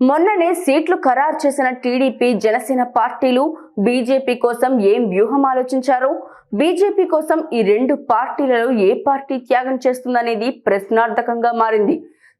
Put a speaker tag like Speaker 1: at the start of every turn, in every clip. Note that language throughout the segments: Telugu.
Speaker 1: మొన్ననే సీట్లు ఖరారు చేసిన టీడీపీ జనసేన పార్టీలు బీజేపీ కోసం ఏం వ్యూహం ఆలోచించారు? బీజేపీ కోసం ఈ రెండు పార్టీలలో ఏ పార్టీ త్యాగం చేస్తుందనేది ప్రశ్నార్థకంగా మారింది.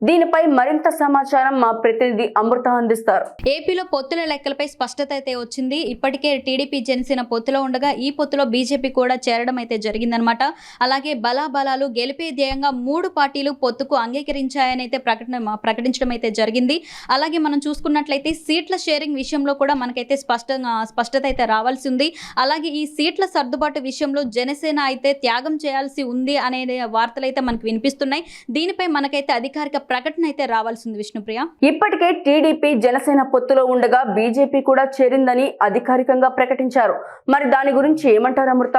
Speaker 1: దీనిపై మరింత సమాచారం మా ప్రతినిధి అమృత అందిస్తారు.
Speaker 2: ఏపీలో పొత్తుల లెక్కలపై స్పష్టత అయితే వచ్చింది. ఇప్పటికే టీడీపీ జనసేన పొత్తులో ఉండగా ఈ పొత్తులో బీజేపీ కూడా చేరడం అయితే జరిగిందనమాట అలాగే బలాబలాలు గెలిపే ధ్యేయంగా మూడు పార్టీలు పొత్తుకు అంగీకరించాయని అయితే ప్రకటన ప్రకటించడం అయితే జరిగింది. అలాగే మనం చూసుకున్నట్లయితే సీట్ల షేరింగ్ విషయంలో కూడా మనకైతే స్పష్టంగా స్పష్టత అయితే రావాల్సి ఉంది. అలాగే ఈ సీట్ల సర్దుబాటు విషయంలో జనసేన అయితే త్యాగం చేయాల్సి ఉంది అనే వార్తలు అయితే మనకు వినిపిస్తున్నాయి. దీనిపై మనకైతే అధికారిక ప్రకటన అయితే రావాల్సింది విష్ణుప్రియ.
Speaker 1: ఇప్పటికే టీడీపీ జనసేన పొత్తులో ఉండగా బీజేపీ కూడా చేరిందని అధికారికంగా ప్రకటించారు. మరి దాని గురించి ఏమంటారు అమృత?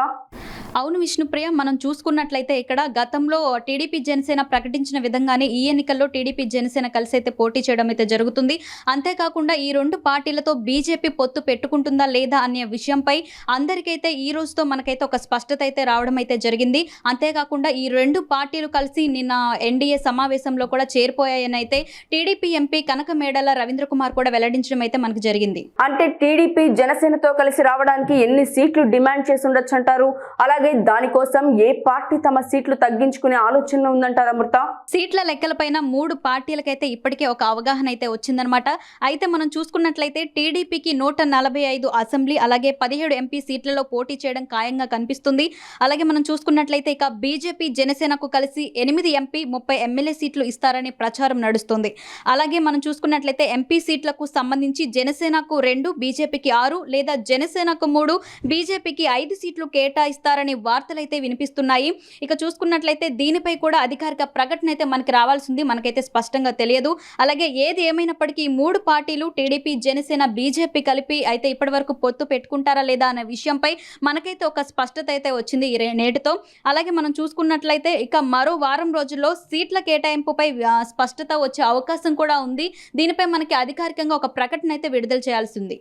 Speaker 2: అవును విష్ణుప్రియ మనం చూసుకున్నట్లయితే ఇక్కడ గతంలో టీడీపీ జనసేన ప్రకటించిన విధంగానే ఈ ఎన్నికల్లో టీడీపీ జనసేన కలిసి అయితే పోటీ చేయడం అయితే జరుగుతుంది. అంతేకాకుండా ఈ రెండు పార్టీలతో బీజేపీ పొత్తు పెట్టుకుంటుందా లేదా అనే విషయంపై అందరికైతే ఈ రోజుతో మనకైతే ఒక స్పష్టత అయితే రావడం అయితే జరిగింది. అంతేకాకుండా ఈ రెండు పార్టీలు కలిసి నిన్న ఎన్డీఏ సమావేశంలో కూడా చేరిపోయాయని అయితే టీడీపీ ఎంపీ కనక మేడల రవీంద్ర కుమార్ కూడా వెల్లడించడం అయితే మనకు జరిగింది.
Speaker 1: అంటే టీడీపీ జనసేనతో కలిసి రావడానికి ఎన్ని సీట్లు డిమాండ్ చేసి ఉండొచ్చు అంటారు? అలాగే దానికోసం ఏ పార్టీ తమ సీట్లు తగ్గించుకునే ఆలోచన ఉందంటారు అమృత?
Speaker 2: సీట్ల లెక్కలపైన మూడు పార్టీలకైతే ఇప్పటికే ఒక అవగాహన అయితే వచ్చిందనమాట అయితే మనం చూసుకున్నట్లయితే టీడీపీకి నూట నలభై ఐదు అసెంబ్లీ అలాగే పదిహేడు ఎంపీ సీట్లలో పోటీ చేయడం ఖాయంగా కనిపిస్తుంది. అలాగే మనం చూసుకున్నట్లయితే ఇక బీజేపీ జనసేనకు కలిసి ఎనిమిది ఎంపీ ముప్పై ఎమ్మెల్యే సీట్లు ఇస్తారని ప్రచారం నడుస్తుంది. అలాగే మనం చూసుకున్నట్లయితే ఎంపీ సీట్లకు సంబంధించి జనసేనకు రెండు బీజేపీకి ఆరు లేదా జనసేనకు మూడు బీజేపీకి ఐదు సీట్లు కేటాయిస్తారని వార్తలు వార్తలైతే వినిపిస్తున్నాయి. ఇక చూసుకున్నట్లయితే దీనిపై కూడా అధికారిక ప్రకటన అయితే మనకి రావాల్సింది మనకైతే స్పష్టంగా తెలియదు. అలాగే ఏది ఏమైనప్పటికీ మూడు పార్టీలు టీడీపీ జనసేన బీజేపీ కలిపి అయితే ఇప్పటివరకు పొత్తు పెట్టుకుంటారా లేదా అనే విషయంపై మనకైతే ఒక స్పష్టత అయితే వచ్చింది ఈ నేటితో. అలాగే మనం చూసుకున్నట్లయితే ఇక మరో వారం రోజుల్లో సీట్ల కేటాయింపుపై స్పష్టత వచ్చే అవకాశం కూడా ఉంది. దీనిపై మనకి అధికారికంగా ఒక ప్రకటన అయితే విడుదల చేయాల్సింది.